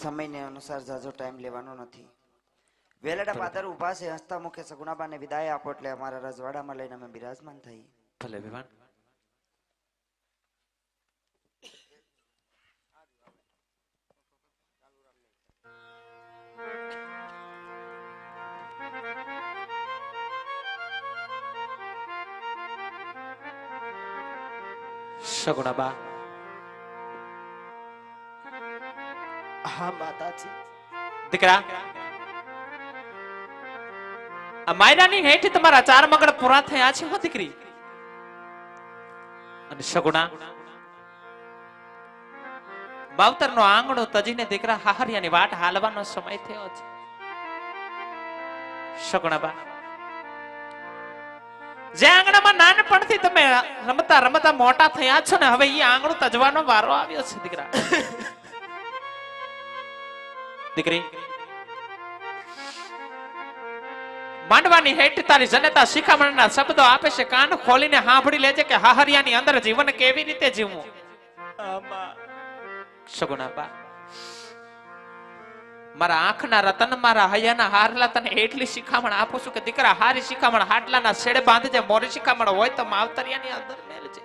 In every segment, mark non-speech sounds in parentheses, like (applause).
સમયને અનુસાર ઝાઝો ટાઈમ લેવાનો નથી. વેલડા પાદર ઊભા છે હસતા મુખે સગુણાબાને વિદાય આપો એટલે અમારા રજવાડામાં લઈને અમે બિરાજમાન થઈ ભલે વિવાન. સગુણાબા હા માતાજી દીકરા માયરાની હેઠ તમારા ચાર મગડ પૂરા થયા છે હો દીકરી. અને સગુણા માવતર નો આંગણો તજીને દીકરા હાહરિયાની વાટ હાલવાનો સમય થયો છે. જે આંગણામાં નાનપણથી તમે રમતા રમતા મોટા થયા છો ને હવે એ આંગણું તજવાનો વારો આવ્યો છે દીકરા. (laughs) દીકરી. માંડવાની હેઠ તારી જનતા શિખામણના શબ્દો આપે છે, કાન ખોલીને સાંભળી લેજે કે હાહરિયાની અંદર જીવન કેવી રીતે જીવવું? સગુણાબા મારા આંખના રતન, મારા હૈયાના હારલા તને એટલી શિખામણ આપું છું કે દીકરા હારી શિખામણ હાટલાના છેડે બાંધજે, મોરી શિખામણ હોય તો માવતરિયાની અંદર મેલજે.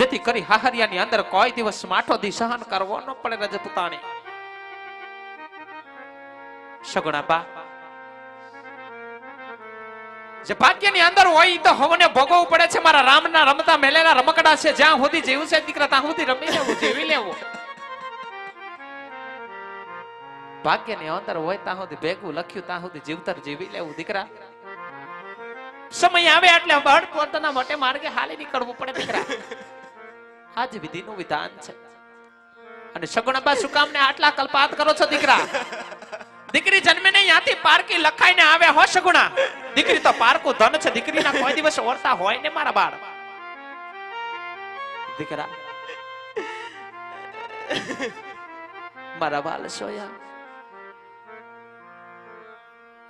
જેથી કરી હાહરિયાની અંદર કોઈ દિવસ માઠો દી સહન કરવો ન પડે રજપૂતાણી. સગુણાબા જે ભાગ્યની અંદર હોય તો હવને ભોગવવું પડે છે. મારા રામના રમતા મેલેલા રમકડા છે. જ્યાં સુધી જેવું છે દીકરા, ત્યાં સુધી રમી લેવું, જેવી લેવું. ભાગ્યની અંદર હોય ત્યાં સુધી ભેગું લખ્યું, ત્યાં સુધી જીવતર જીવી લેવું, દીકરા. સમય આવે એટલે બળ પોતાના મોટે માર્ગે હાલી નીકળવું પડે, દીકરા. આ જ વિધિનું વિધાન છે. અને સગુણાબા શું કામ ને આટલા કલ્પાત કરો છો, દીકરા? દીકરી જન્મે નહીં ત્યાંથી પારકી લખાઈને આવે હો સગુણા દીકરી તો પારકું ધન છે, દીકરીના કોઈ દિવસ ઓરતા હોય ને મારા બાળ. દીકરા, મારા બાળ સોયા.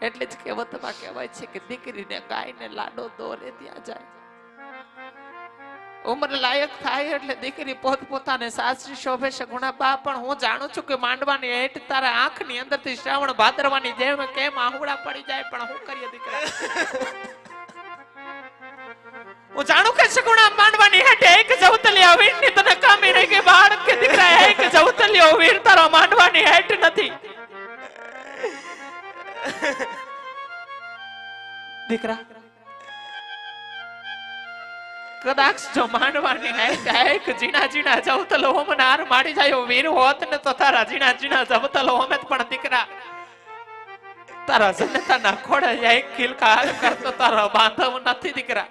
એટલે જ કહેવતમાં કહેવાય છે કે દીકરીને ગાયને લાડો દોરે ત્યાં જાય. ઉંમર લાયક થાય એટલે દીકરી પોત પોતાને સાસરી શોભે છે. ગુણાબા પણ હું જાણું છું કે માંડવાની હેઠ તારા આંખની અંદરથી શ્રાવણ ભાદરવાની જેમ કેમ આહુડા પડી જાય, પણ હું કરીએ દીકરા? હું જાણું કે સગુણા માંડવાની હેઠે એક જવતલિયા વીરની તને કામી રહી કે બાળક કે દીકરા, એક જવતલિયો વીર તારો માંડવાની હેઠ નથી. દીકરા કદાચ જો માંડવાની હેઠ એક જીણા જીણા જવતલો હોમ નાર માડી જાય વીર હોત ને તો તારા જીણા જીણા જવતલો હોમે પણ દીકરા. તારા જનતાના ખોડે એક ખીલકા કરતો તારો બાંધવ નથી દીકરા.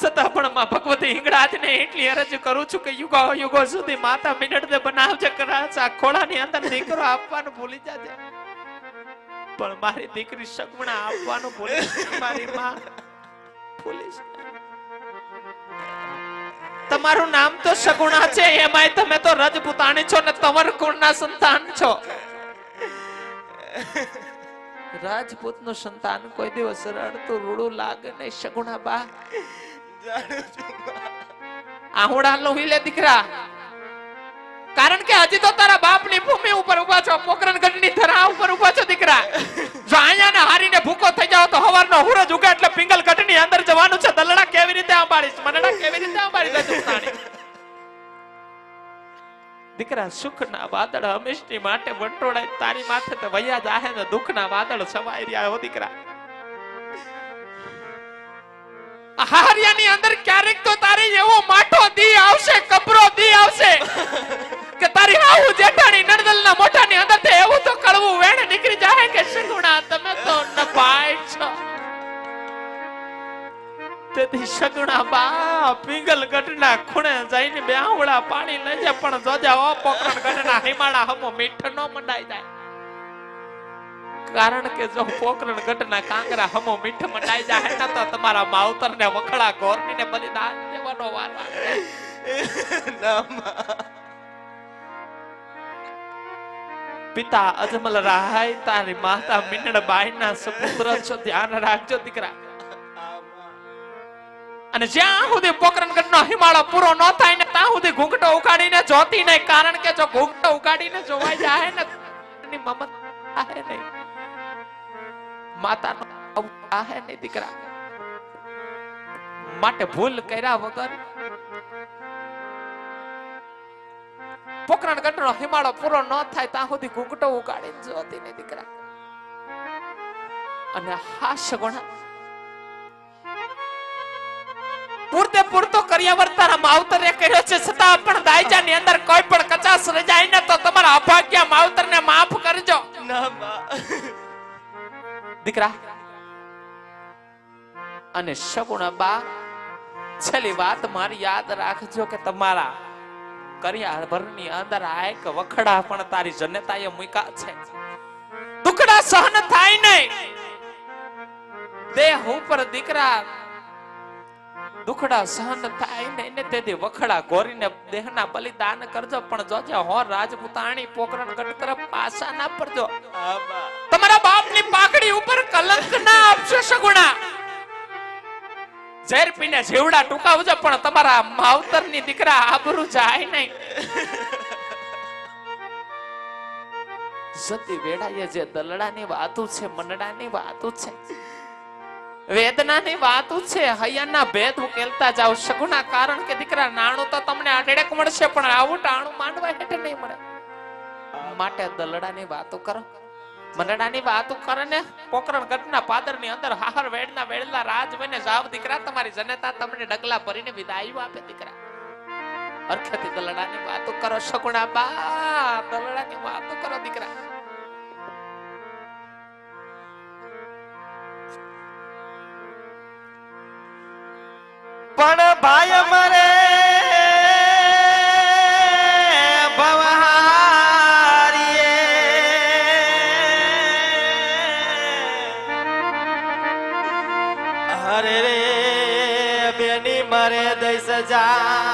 છતાં પણ માં ભગવતી હિંગળાજને એટલી અરજ કરું છું કે યુગો યુગો સુધી માતા મિનટ દે બનાવજે કરાચ આ ખોળાની અંદર દીકરો આપવાનું ભૂલી જાજે. પણ મારી દીકરી સગુણા આપવાનું ભૂલી મારી માં. ભૂલી છે. તમારું નામ તો સગુણા છે એમાંય તમે તો રજપૂતાણી છો ને તમર કુળના સંતાન છો. રાજપૂતનું સંતાન કોઈ દિવસ રડતું રૂડું લાગે નહીં સગુણા બા. આહુડા લોહી લે દીકરા. કારણ કે હજી તો તારા બાપની ભૂમિ ઉપર ઊભા છો. પોકરણ ગઢની ધરા ઉપર ઊભા છો દીકરા. જો અહીંયા હારીને ભૂકો થઈ જાવ તો હવારનો હુરજ ઉગે એટલે પિંગલ ગઢની અંદર જવાનું છે. દલડા કેવી રીતે આંબાડીશ મનડા કેવી રીતે આંબાડી દે ઉતાણી દીકરા, સુખના વાદળ હંમેશની માટે વંટોળાય. તારી માથે તો વૈયા જાહે ને દુઃખના વાદળ છવાઈ રહ્યા હો દીકરા. હારિયાની અંદર ક્યારેક તો તારી એવો માઠો દી આવશે, કપરો દી આવશે. તારી હાઉ જેઠાણી નણદલના મોઢાની અંદર એવું તો કળવું વેણ નીકળી જાય કે સગુણા તમે તો નપાય છો. તેથી સગુણા બા, પિંગલ ગઢના ખૂણે જઈને બે આંવળા પાણી લઈ જાય, પણ જોજે ઓ પોકરણ ગઢના હમો મીઠ નો મંડાઈ જાય. કારણ કે જો પોકરણ ગઢના કાંગરા હમો મીઠ મંડાઈ જાય ને તો તમારા માવતર ને વખડા ગોરની ને બલિદાન દેવાનો વાર (laughs) પિતા અજમલ રાય તારી માતા મિનડ બાઈ ના સુપુત્ર છો, ધ્યાન રાખજો દીકરા. અને જ્યાં સુધી પોકરણગઢનો હિમાળો પૂરો ન થાય ને ત્યાં સુધી ઘૂંઘટો ઉગાડીને જોતી નહીં, કારણ કે જો ઘૂંઘટો ઉકાડીને જોવાઈ જાય ને ની મમત આહે નહીં. માતાનો આહે નહીં દીકરા. માટે ભૂલ કર્યા વગર પોકરણ ગઢનો હિમાળો પૂરો ન થાય ત્યાં સુધી ઘૂંઘટો ઉગાડીને જોતી ને દીકરા. અને હા સગુણા પૂરતે પૂરતો કર્યાવર તારા માવતરે કર્યો છે છતાં પણ દાયજાની અંદર કોઈ પણ કચાસ રજાય ને તો તમારા અભાગ્ય માવતરને માફ કરજો. દીકરા અને સગુણા બા છેલ્લી વાત મારી યાદ રાખજો કે તમારા કર્યાવરની અંદર આ એક વખડા પણ તારી જનતાએ મૂક્યા છે. દુખડા સહન થાય નહીં. દેહ ઉપર દીકરા દુખડા સહન થાય ને ને તેથી વખડા ગોરીને દેહના બલિદાન કરજો, પણ જોજે હો રાજપૂતાણી પોકરણ ગઢ તરફ પાછા ના પડજો. તમારા બાપની પાકડી ઉપર કલંક ના આપશો સગુણા. ઝેર પીને જીવડા ટૂંકાવજો, પણ તમારા માવતરની દીકરા આબરૂ જાય નહીં. જતી વેડાએ જે દલડાની વાતો છે મનડાની વાતો છે, વેદનાની વાતો છે, હૈયાના ભેદ ઉકેલતા જાવ સગુણા કારણ કે દીકરા નાણું તો તમને અઢળક મળશે, પણ આવું ટાણું માંડવા હેઠે નહીં મળે. માટે દલડાની વાતો કરો. મંડળાની વાતો કરે ને પોકરણ ગઢના પાદરની અંદર હાહર વેડના વેડલા રાજ બને જાવ દીકરા, તમારી જનતા તમને ડગલા ભરીને વિદાયો આપે દીકરા. અર્થથી દલડાની વાતો કરો સગુણા બા, દલડાની વાતો કરો દીકરા. પણ ભાઈ die.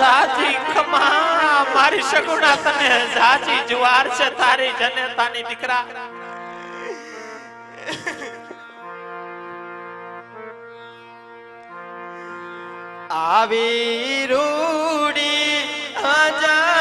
જાજી ખમા મારી સગુણા તને જાજી જુવાર છે તારી જનતાની દીકરા. આવી રૂડી અજવાડી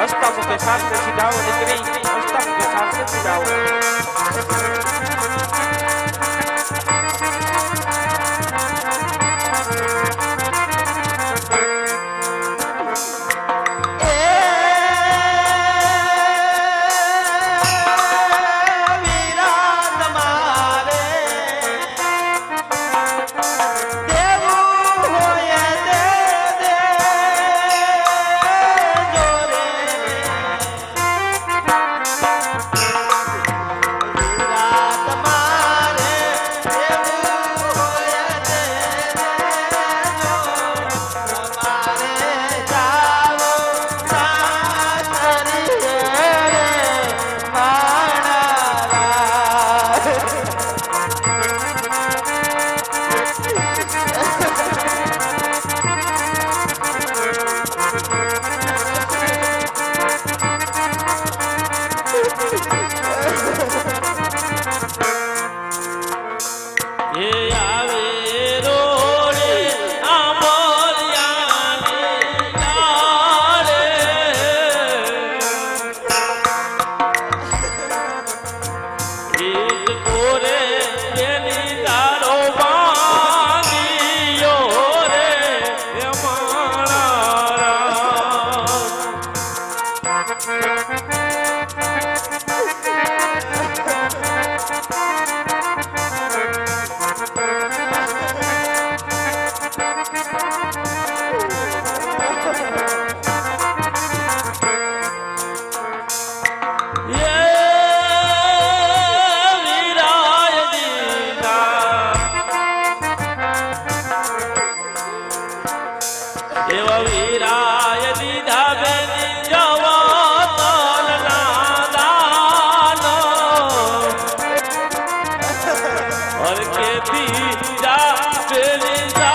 હસ્તા સાથે સાથે સીધાઓ દીકરી. હસ્તા સાથે સાથે સીધાઓ भी जा चले जा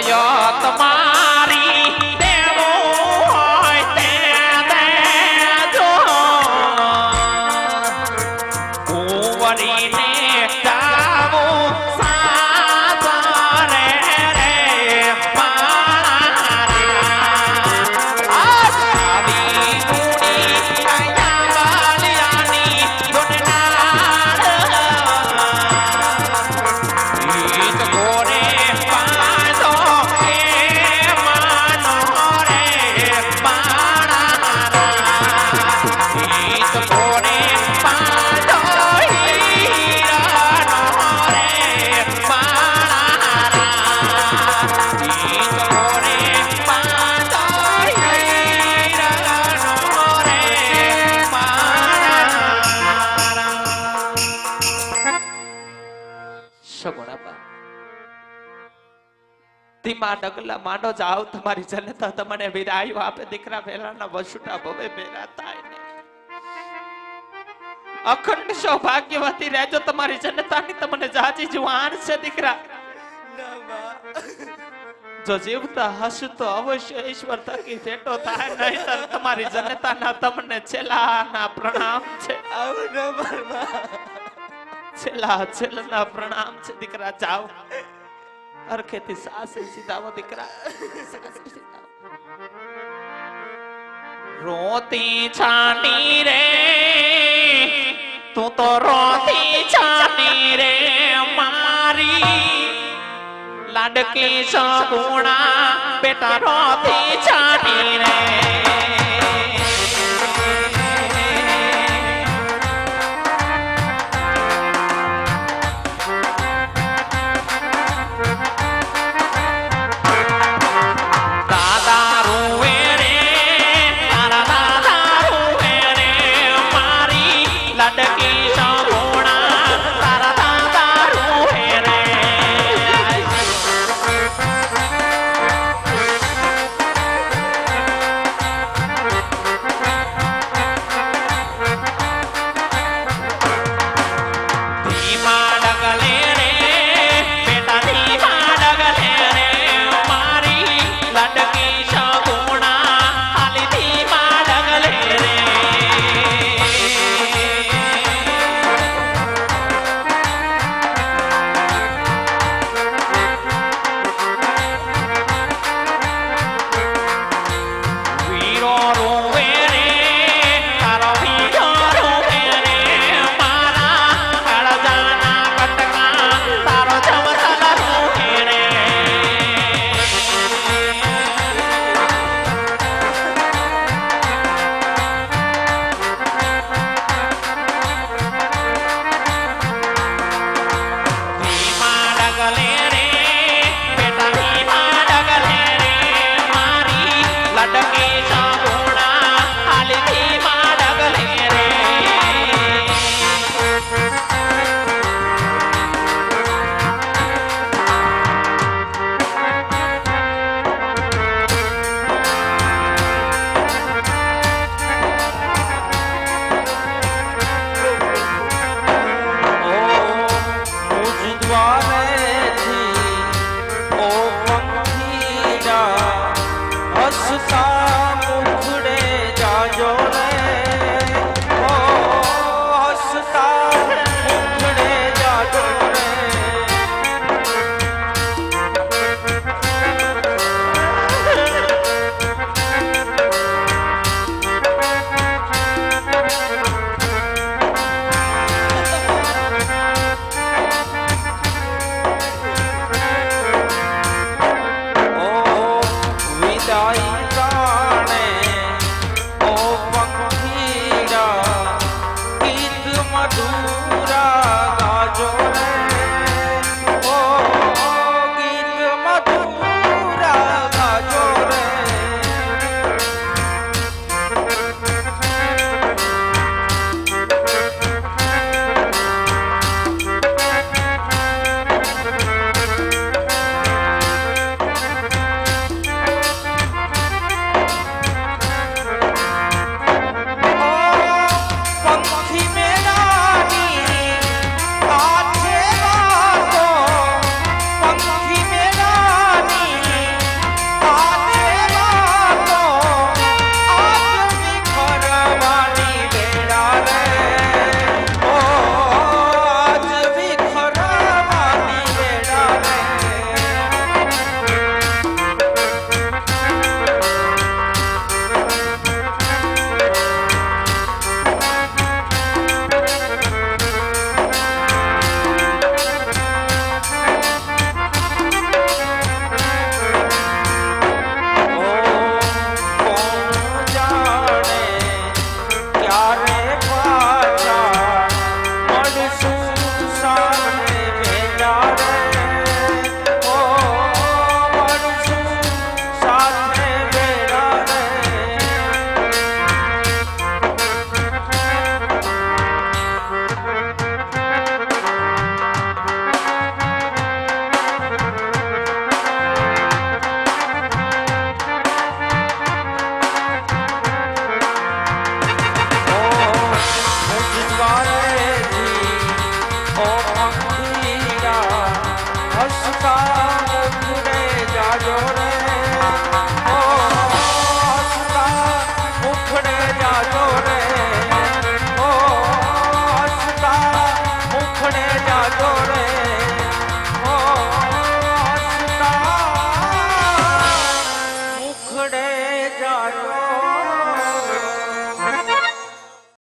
દોરાય. ધીમા ડગલા માંડો જાવ તમારી જનતા તમને વિરાયો આપે. દીકરા વેલાના વસુટા ભવે ભેરા થાય અખંડ સૌભાગ્યવતી રહેજો તમારી જનતાની, તમને જાજી જુવાન છે દીકરા. જો જીવતા હસતો અવશ્ય ઈશ્વર થકી ભેટો થાય નહીં તમારી જનતાના તમને છેલ્લાના પ્રણામ છે. છેલ્લા, છેલ્લાના પ્રણામ છે. દીકરા, જાઓ. અરખેથી સાસે સીધાવો દીકરા. રોતી છાની રે તું તો રોતી છાની રે, મારી લાડકી સગુણા બેટા રોતી છાની રે